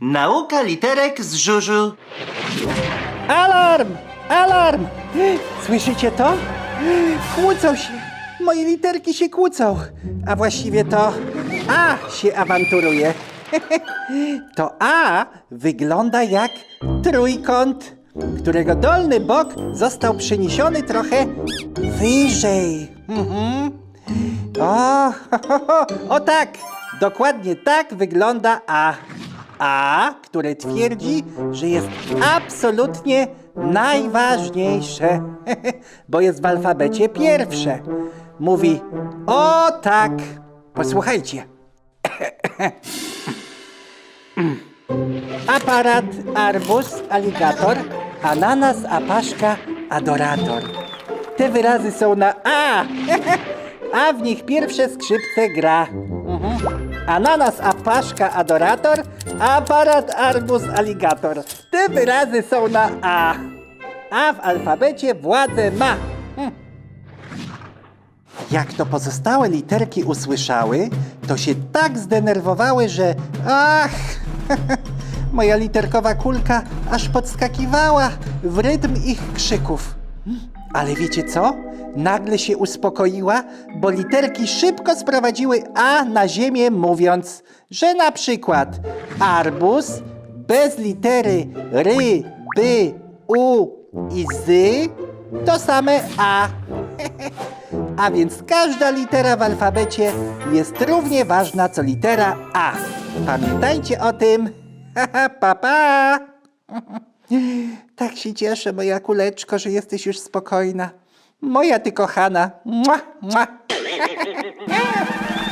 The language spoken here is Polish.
Nauka literek z żużu. Alarm! Alarm! Słyszycie to? Kłócą się. Moje literki się kłócą. A właściwie to A się awanturuje. To A wygląda jak trójkąt, którego dolny bok został przeniesiony trochę wyżej. Mhm. O, o tak, dokładnie tak wygląda A. A, które twierdzi, że jest absolutnie najważniejsze, bo jest w alfabecie pierwsze. Mówi, o tak, posłuchajcie. Aparat, arbus, aligator, ananas, apaszka, adorator. Te wyrazy są na A, a w nich pierwsze skrzypce gra. Mhm. Ananas, apaszka, adorator, aparat, arbus, aligator. Te wyrazy są na A, a w alfabecie władzę ma. Hm. Jak to pozostałe literki usłyszały, to się tak zdenerwowały, że ach, moja literkowa kulka aż podskakiwała w rytm ich krzyków. Ale wiecie co? Nagle się uspokoiła, bo literki szybko sprowadziły A na ziemię, mówiąc, że na przykład arbus bez litery ry, by, u i zy to same A. A więc każda litera w alfabecie jest równie ważna co litera A. Pamiętajcie o tym. pa, pa. Tak się cieszę, moja kuleczko, że jesteś już spokojna. Moja ty kochana. Mua, mua.